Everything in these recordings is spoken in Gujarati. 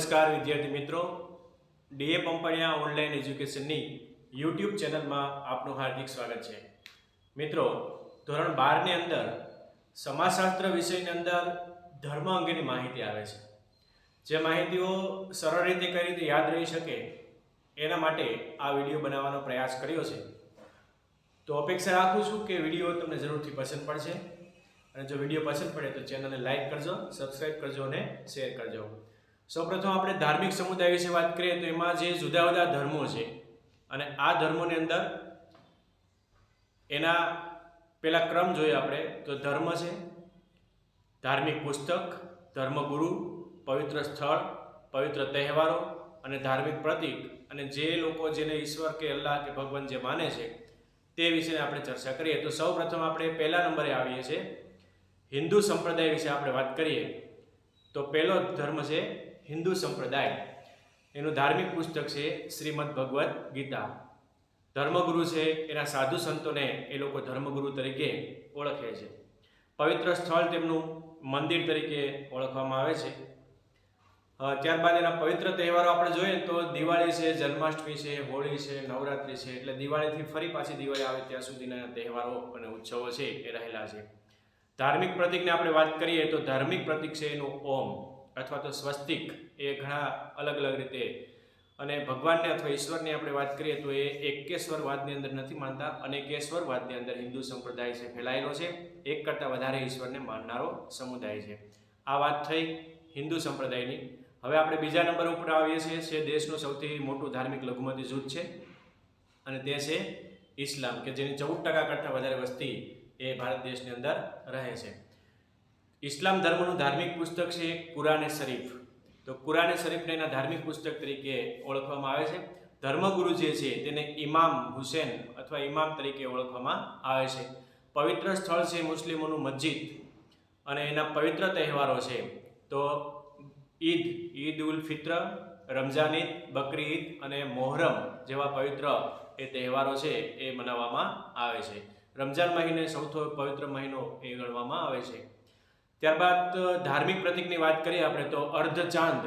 નમસ્કાર વિદ્યાર્થી મિત્રો. ડીએ પંપણિયા ઓનલાઈન એજ્યુકેશનની યુટ્યુબ ચેનલમાં આપનું હાર્દિક સ્વાગત છે. મિત્રો, ધોરણ બારની અંદર સમાજશાસ્ત્ર વિષયની અંદર ધર્મ અંગેની માહિતી આવે છે. જે માહિતીઓ સરળ રીતે કઈ રીતે યાદ રહી શકે એના માટે આ વીડિયો બનાવવાનો પ્રયાસ કર્યો છે. તો અપેક્ષા રાખું છું કે વીડિયો તમને જરૂરથી પસંદ પડશે. અને જો વીડિયો પસંદ પડે તો ચેનલને લાઈક કરજો સબસ્ક્રાઈબ કરજો અને શેર કરજો. સૌપ્રથમ આપણે ધાર્મિક સમુદાય વિશે વાત કરીએ તો એમાં જે જુદા જુદા ધર્મો છે અને આ ધર્મોની અંદર એના પેલા ક્રમ જોઈએ આપણે તો ધર્મ છે, ધાર્મિક પુસ્તક, ધર્મગુરુ, પવિત્ર સ્થળ, પવિત્ર તહેવારો અને ધાર્મિક પ્રતીક. અને જે લોકો જેને ઈશ્વર કે અલ્લાહ કે ભગવાન જે માને છે તે વિશે આપણે ચર્ચા કરીએ. તો સૌ પ્રથમ આપણે પહેલા નંબરે આવીએ છીએ. હિન્દુ સંપ્રદાય વિશે આપણે વાત કરીએ. તો પહેલો ધર્મ છે હિન્દુ સંપ્રદાય. એનું ધાર્મિક પુસ્તક છે શ્રીમદ ભગવદ્ ગીતા. ધર્મગુરુ છે એના સાધુ સંતોને એ લોકો ધર્મગુરુ તરીકે ઓળખે છે. પવિત્ર સ્થળ તેમનું મંદિર તરીકે ઓળખવામાં આવે છે. ત્યારબાદ એના પવિત્ર તહેવારો આપણે જોઈએ તો દિવાળી છે, જન્માષ્ટમી છે, હોળી છે, નવરાત્રિ છે, એટલે દિવાળીથી ફરી પાછી દિવાળી આવે ત્યાં સુધીના તહેવારો અને ઉત્સવો છે એ રહેલા છે. ધાર્મિક પ્રતિકને આપણે વાત કરીએ તો ધાર્મિક પ્રતિક છે એનું ઓમ. અથવા તો સ્વસ્તિક એ ઘણા અલગ અલગ રીતે. અને ભગવાનને અથવા ઈશ્વરની આપણે વાત કરીએ તો એ એકેશ્વરવાદની અંદર નથી માનતા. અનેકેશ્વરવાદની અંદર હિન્દુ સંપ્રદાય છે ફેલાયેલો છે. એક કરતાં વધારે ઈશ્વરને માનનારો સમુદાય છે. આ વાત થઈ હિન્દુ સંપ્રદાયની. હવે આપણે બીજા નંબર ઉપર આવીએ છીએ. જે દેશનું સૌથી મોટું ધાર્મિક લઘુમતી જૂથ છે. અને તે છે ઇસ્લામ, કે જેની ચૌદ ટકા કરતાં વધારે વસ્તી એ ભારત દેશની અંદર રહે છે. ઇસ્લામ ધર્મનું ધાર્મિક પુસ્તક છે કુરાને શરીફ. તો કુરાને શરીફને એના ધાર્મિક પુસ્તક તરીકે ઓળખવામાં આવે છે. ધર્મગુરુ જે છે તેને ઇમામ હુસેન અથવા ઇમામ તરીકે ઓળખવામાં આવે છે. પવિત્ર સ્થળ છે મુસ્લિમોનું મસ્જિદ અને એના પવિત્ર તહેવારો છે. તો ઈદ ઈદ ઉલ ફિત્ર, રમઝાન ઈદ, બકરી ઈદ અને મોહરમ જેવા પવિત્ર એ તહેવારો છે એ મનાવવામાં આવે છે. રમઝાન મહિને સૌથી પવિત્ર મહિનો એ ગણવામાં આવે છે. ત્યારબાદ ધાર્મિક પ્રતીકની વાત કરીએ આપણે તો અર્ધ ચાંદ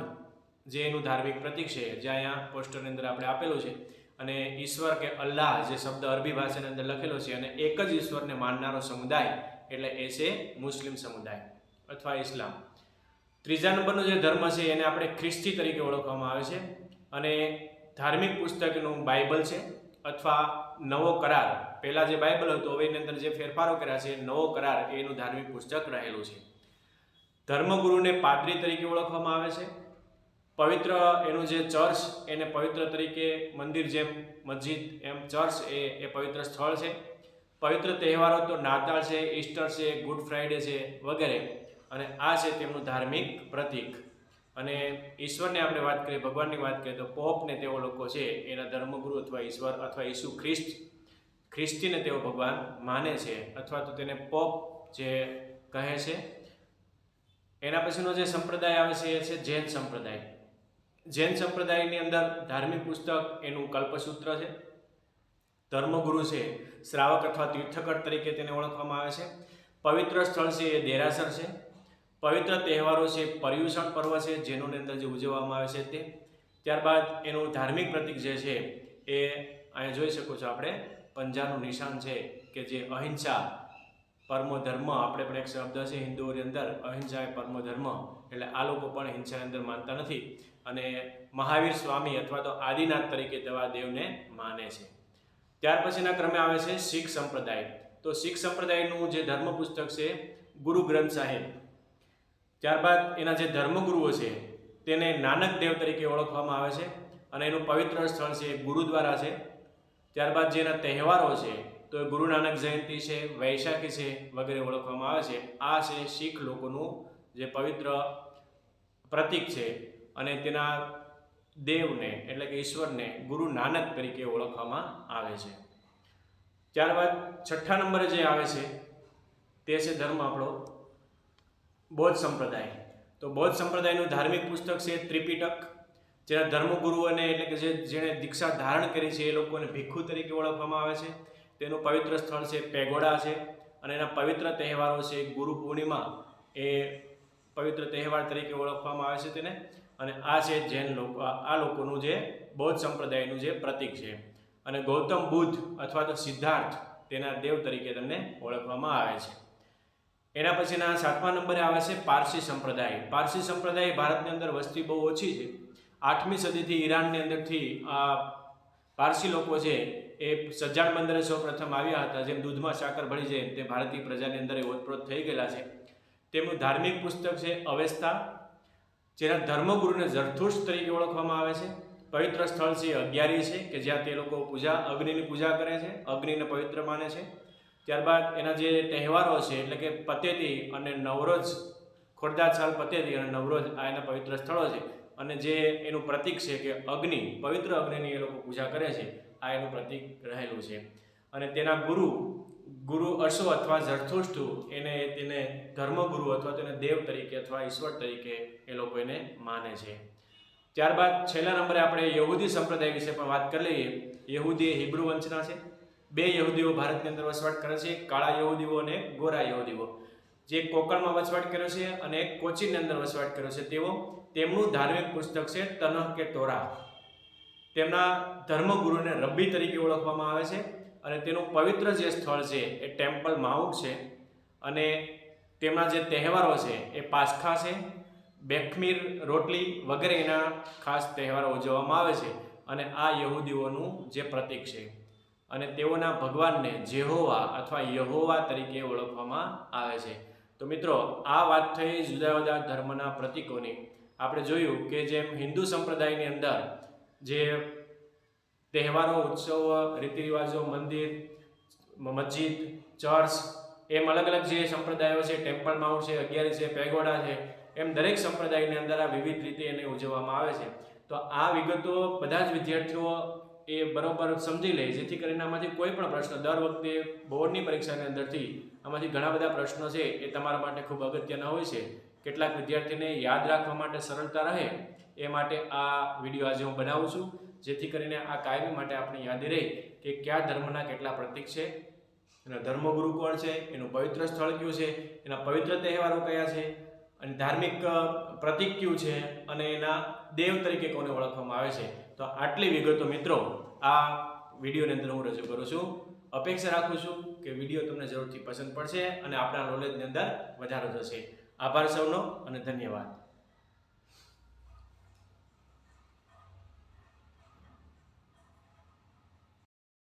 જે એનું ધાર્મિક પ્રતીક છે, જે અહીંયા પોસ્ટરની અંદર આપણે આપેલું છે. અને ઈશ્વર કે અલ્લાહ જે શબ્દ અરબી ભાષાની અંદર લખેલો છે અને એક જ ઈશ્વરને માનનારો સમુદાય એટલે એ છે મુસ્લિમ સમુદાય અથવા ઇસ્લામ. ત્રીજા નંબરનો જે ધર્મ છે એને આપણે ખ્રિસ્તી તરીકે ઓળખવામાં આવે છે અને ધાર્મિક પુસ્તકનું બાઇબલ છે અથવા નવો કરાર. પહેલાં જે બાઇબલ હતું, હવે એની અંદર જે ફેરફારો કર્યા છે, નવો કરાર, એનું ધાર્મિક પુસ્તક રહેલું છે. ધર્મગુરુને પાદરી તરીકે ઓળખવામાં આવે છે. પવિત્ર એનું જે ચર્ચ, એને પવિત્ર તરીકે મંદિર જેમ મસ્જિદ એમ ચર્ચ એ એ પવિત્ર સ્થળ છે. પવિત્ર તહેવારો તો નાતાળ છે, ઈસ્ટર છે, ગુડ ફ્રાઈડે છે વગેરે. અને આ છે તેમનું ધાર્મિક પ્રતીક. અને ઈશ્વરની આપણે વાત કરીએ, ભગવાનની વાત કરીએ તો પોપને તેઓ લોકો છે, એના ધર્મગુરુ અથવા ઈશ્વર અથવા ઈસુ ખ્રિસ્ત. ખ્રિસ્તીને તેઓ ભગવાન માને છે અથવા તો તેને પોપ જે કહે છે. એના પછીનો જે સંપ્રદાય આવે છે એ છે જૈન સંપ્રદાય. જૈન સંપ્રદાયની અંદર ધાર્મિક પુસ્તક એનું કલ્પસૂત્ર છે. ધર્મગુરુ છે, શ્રાવક અથવા તીર્થકર તરીકે તેને ઓળખવામાં આવે છે. પવિત્ર સ્થળ છે એ દેરાસર છે. પવિત્ર તહેવારો છે, પર્યુષણ પર્વ છે જેનોની અંદર જે ઉજવવામાં આવે છે તે. ત્યારબાદ એનું ધાર્મિક પ્રતીક જે છે એ અહીંયા જોઈ શકો છો આપણે. પંજાનું નિશાન છે કે જે અહિંસા પરમો ધર્મ આપણે પણ એક શબ્દ છે હિન્દુઓની અંદર અહિંસા એ પરમો ધર્મ એટલે આ લોકો પણ હિંસાની અંદર માનતા નથી. અને મહાવીર સ્વામી અથવા તો આદિનાથ તરીકે તેવા દેવને માને છે. ત્યાર પછીના ક્રમે આવે છે શીખ સંપ્રદાય. તો શીખ સંપ્રદાયનું જે ધર્મ પુસ્તક છે ગુરુ ગ્રંથ સાહેબ, ત્યારબાદ એના જે ધર્મગુરુઓ છે તેને નાનક દેવ તરીકે ઓળખવામાં આવે છે. અને એનું પવિત્ર સ્થળ છે ગુરુદ્વારા છે. ત્યારબાદ જે એના તહેવારો છે તો ગુરુ નાનક જયંતિ છે, વૈશાખી છે વગેરે ઓળખવામાં આવે છે. આ છે શીખ લોકોનું જે પવિત્ર પ્રતીક છે અને તેના દેવને એટલે કે ઈશ્વરને ગુરુ નાનક તરીકે ઓળખવામાં આવે છે. ત્યારબાદ છઠ્ઠા નંબરે જે આવે છે તે છે ધર્મ આપણો, બૌદ્ધ સંપ્રદાય. તો બૌદ્ધ સંપ્રદાયનું ધાર્મિક પુસ્તક છે ત્રિપિટક, જેના ધર્મગુરુઓને એટલે કે જે જેણે દીક્ષા ધારણ કરી છે એ લોકોને ભિક્ષુ તરીકે ઓળખવામાં આવે છે. તેનું પવિત્ર સ્થળ છે પેગોડા છે અને એના પવિત્ર તહેવારો છે ગુરુ પૂર્ણિમા એ પવિત્ર તહેવાર તરીકે ઓળખવામાં આવે છે તેને. અને આ છે જૈન લોકો, આ લોકોનું જે બૌદ્ધ સંપ્રદાયનું જે પ્રતીક છે. અને ગૌતમ બુદ્ધ અથવા તો સિદ્ધાર્થ તેના દેવ તરીકે તેમને ઓળખવામાં આવે છે. એના પછીના સાતમા નંબરે આવે છે પારસી સંપ્રદાય. પારસી સંપ્રદાય ભારતની અંદર વસ્તી બહુ ઓછી છે. આઠમી સદીથી ઈરાનની અંદરથી આ પારસી લોકો છે એ સજ્જાડ બંદરે સૌ પ્રથમ આવ્યા હતા, જેમ દૂધમાં સાકર ભળી જાય તે ભારતીય પ્રજાની અંદર એ ઓતપ્રોત થઈ ગયેલા છે. તેમનું ધાર્મિક પુસ્તક છે અવેસ્તા, જેના ધર્મગુરુને ઝરથુષ્ટ તરીકે ઓળખવામાં આવે છે. પવિત્ર સ્થળ છે અગિયારી છે, કે જ્યાં તે લોકો પૂજા, અગ્નિની પૂજા કરે છે, અગ્નિને પવિત્ર માને છે. ત્યારબાદ એના જે તહેવારો છે, એટલે કે પતેતી અને નવરોજ ખોરદા સાલ પતેતી અને નવરોજ આ એના પવિત્ર સ્થળો છે. અને જે એનું પ્રતીક છે કે અગ્નિ, પવિત્ર અગ્નિની એ લોકો પૂજા કરે છે. આ એનું પ્રતીક રહેલું છે. અને તેના ગુરુ ગુરુ અશો અથવા ઝરથુષ્ટુ એને તેને ધર્મગુરુ અથવા તેને દેવ તરીકે અથવા ઈશ્વર તરીકે એ લોકો એને માને છે. ત્યારબાદ છેલ્લા નંબરે આપણે યહૂદી સંપ્રદાય વિશે પણ વાત કરી લઈએ. યહૂદી એ હિબ્રુ વંશના છે. બે યહૂદીઓ ભારતની અંદર વસવાટ કરે છે. કાળા યહૂદીઓ અને ગોરા યહૂદીઓ. જે કોકણમાં વસવાટ કર્યો છે અને કોચીનની અંદર વસવાટ કર્યો છે તેઓ. તેમનું ધાર્મિક પુસ્તક છે તનહ કે તોરા. તેમના ધર્મગુરુને રબ્બી તરીકે ઓળખવામાં આવે છે અને તેનું પવિત્ર જે સ્થળ છે એ ટેમ્પલ માઉન્ટ છે અને તેમના જે તહેવારો છે એ પાસખા છે, બેખમીર રોટલી વગેરે એના ખાસ તહેવારો ઉજવવામાં આવે છે અને આ યહૂદીઓનું જે પ્રતીક છે. અને તેઓના ભગવાનને જેહોવા અથવા યહોવા તરીકે ઓળખવામાં આવે છે. તો મિત્રો, આ વાત થઈ જુદા જુદા ધર્મના પ્રતીકોની. આપણે જોયું કે જેમ હિન્દુ સંપ્રદાયની અંદર જે તહેવારો, ઉત્સવો, રીતિરિવાજો, મંદિર, મસ્જિદ, ચર્ચ, એમ અલગ અલગ જે સંપ્રદાયો છે, ટેમ્પલ માઉન્ટ છે, અગિયારી છે, પેગોડા છે, એમ દરેક સંપ્રદાયની અંદર આ વિવિધ રીતે એને ઉજવવામાં આવે છે. તો આ વિગતો બધા જ વિદ્યાર્થીઓ એ બરોબર સમજી લે, જેથી કરીને આમાંથી કોઈ પણ પ્રશ્ન દર વખતે બોર્ડની પરીક્ષાની અંદરથી આમાંથી ઘણા બધા પ્રશ્નો છે એ તમારા માટે ખૂબ અગત્યના હોય છે. કેટલાક વિદ્યાર્થીને યાદ રાખવા માટે સરળતા રહે એ માટે આ વીડિયો આજે હું બનાવું છું. જેથી કરીને આ કાયમી માટે આપણે યાદ રહે કે કયા ધર્મના કેટલા પ્રતિક છે, એના ધર્મગુરુ કોણ છે, એનું પવિત્ર સ્થળ કયું છે, એના પવિત્ર તહેવારો કયા છે, અને ધાર્મિક પ્રતિક કયું છે, અને એના દેવ તરીકે કોને ઓળખવામાં આવે છે. તો આટલી વિગતો મિત્રો, આ વિડીયોની અંદર હું રજૂ કરું છું. અપેક્ષા રાખું છું કે વીડિયો તમને જરૂરથી પસંદ પડશે અને આપણા નોલેજની અંદર વધારો થશે. આભાર સૌનો અને ધન્યવાદ.